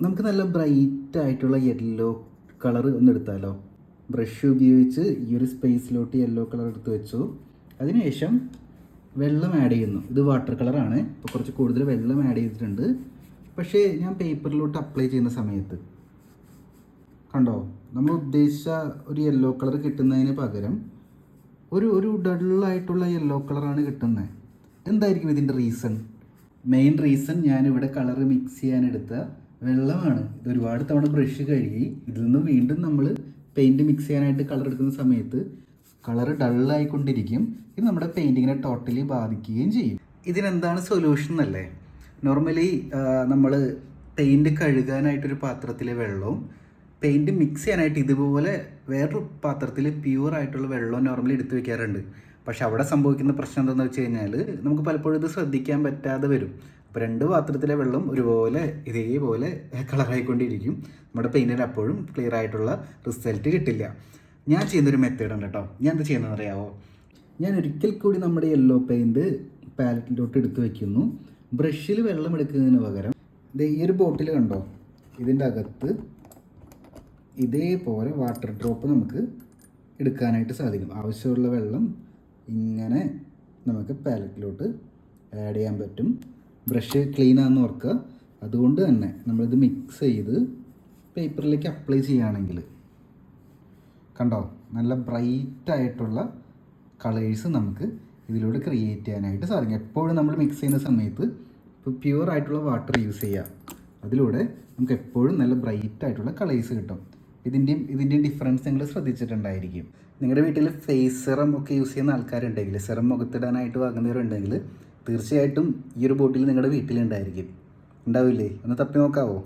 നമുക്ക് നല്ല ബ്രൈറ്റ് ആയിട്ടുള്ള യെല്ലോ കളർ ഒന്ന് എടുത്താലോ? ബ്രഷ് ഉപയോഗിച്ച് ഈ ഒരു സ്പേസിലോട്ട് യെല്ലോ കളർ എടുത്ത് വെച്ചു. അതിനുശേഷം വെള്ളം ആഡ് ചെയ്യുന്നു. ഇത് വാട്ടർ കളറാണ് ഇപ്പോൾ കുറച്ച് കൂടുതൽ വെള്ളം ആഡ് ചെയ്തിട്ടുണ്ട്. പക്ഷേ ഞാൻ പേപ്പറിലോട്ട് അപ്ലൈ ചെയ്യുന്ന സമയത്ത് കണ്ടോ? നമ്മൾ ഉദ്ദേശിച്ച ഒരു യെല്ലോ കളർ കിട്ടുന്നതിന് പകരം ഒരു ഒരു ഡള്ളായിട്ടുള്ള യെല്ലോ കളറാണ് കിട്ടുന്നത് എന്തായിരിക്കും ഇതിന്റെ റീസൺ മെയിൻ റീസൺ ഞാനിവിടെ കളർ മിക്സ് ചെയ്യാനെടുത്ത വെള്ളമാണ്. ഇത് ഒരുപാട് തവണ ബ്രഷ് കഴുകി ഇതിൽ നിന്ന് വീണ്ടും നമ്മൾ പെയിന്റ് മിക്സ് ചെയ്യാനായിട്ട് കളർ എടുക്കുന്ന സമയത്ത് കളർ ഡള്ളായിക്കൊണ്ടിരിക്കും ഇത് നമ്മുടെ പെയിന്റിങ്ങിനെ ടോട്ടലി ബാധിക്കുകയും ചെയ്യും. ഇതിനെന്താണ് സൊല്യൂഷൻ എന്നല്ലേ? നോർമലി നമ്മൾ പെയിന്റ് കഴുകാനായിട്ടൊരു പാത്രത്തിലെ വെള്ളവും പെയിന്റ് മിക്സ് ചെയ്യാനായിട്ട് ഇതുപോലെ വേറൊരു പാത്രത്തിൽ പ്യൂർ ആയിട്ടുള്ള വെള്ളം നോർമലി എടുത്തു വെക്കാറുണ്ട്. പക്ഷെ അവിടെ സംഭവിക്കുന്ന പ്രശ്നം എന്താണെന്ന് വെച്ച് കഴിഞ്ഞാൽ നമുക്ക് പലപ്പോഴും ഇത് ശ്രദ്ധിക്കാൻ പറ്റാതെ വരും. അപ്പോൾ രണ്ട് പാത്രത്തിലെ വെള്ളം ഒരുപോലെ ഇതേപോലെ കളറായിക്കൊണ്ടിരിക്കും നമ്മുടെ പെയിന്റിന് അപ്പോഴും ക്ലിയർ ആയിട്ടുള്ള റിസൾട്ട് കിട്ടില്ല. ഞാൻ ചെയ്യുന്നൊരു മെത്തേഡ് ഉണ്ട് കേട്ടോ ഞാൻ എന്താ ചെയ്യുന്നതെന്ന് അറിയാമോ ഞാൻ ഒരിക്കൽ കൂടി നമ്മുടെ യെല്ലോ പെയിന്റ് പാലറ്റിലോട്ട് എടുത്ത് വയ്ക്കുന്നു ബ്രഷിൽ വെള്ളം എടുക്കുന്നതിന് പകരം ദേ ഈ ഒരു ബോട്ടിൽ കണ്ടോ? ഇതിന്റെ അകത്ത് ഇതേപോലെ വാട്ടർ ഡ്രോപ്പ് നമുക്ക് എടുക്കാനായിട്ട് സാധിക്കും. ആവശ്യമുള്ള വെള്ളം ഇങ്ങനെ നമുക്ക് പാലറ്റിലോട്ട് ആഡ് ചെയ്യാൻ പറ്റും. ബ്രഷ് ക്ലീൻ ആണെന്ന് ഓർക്കുക. അതുകൊണ്ട് തന്നെ നമ്മളിത് മിക്സ് ചെയ്ത് പേപ്പറിലേക്ക് അപ്ലൈ ചെയ്യുകയാണെങ്കിൽ കണ്ടോ? നല്ല ബ്രൈറ്റായിട്ടുള്ള കളേഴ്സ് നമുക്ക് ഇതിലൂടെ ക്രിയേറ്റ് ചെയ്യാനായിട്ട് സാധിക്കും. എപ്പോഴും നമ്മൾ മിക്സ് ചെയ്യുന്ന സമയത്ത് ഇപ്പോൾ പ്യുവർ ആയിട്ടുള്ള വാട്ടർ യൂസ് ചെയ്യുക. അതിലൂടെ നമുക്ക് എപ്പോഴും നല്ല ബ്രൈറ്റ് ആയിട്ടുള്ള കളേഴ്സ് കിട്ടും. ഇതിന്റെയും ഇതിന്റെയും ഡിഫറൻസ് നിങ്ങൾ ശ്രദ്ധിച്ചിട്ടുണ്ടായിരിക്കും. നിങ്ങളുടെ വീട്ടിൽ ഫേസ് സെറം ഒക്കെ യൂസ് ചെയ്യുന്ന ആൾക്കാരുണ്ടെങ്കിൽ സെറം മുഖത്തിടാനായിട്ട് വാങ്ങുന്നവരുണ്ടെങ്കിൽ തീർച്ചയായിട്ടും ഈ ഒരു ബോട്ടിൽ നിങ്ങളുടെ വീട്ടിലുണ്ടായിരിക്കും. ഉണ്ടാവില്ലേ? ഒന്ന് തപ്പി നോക്കാവോ?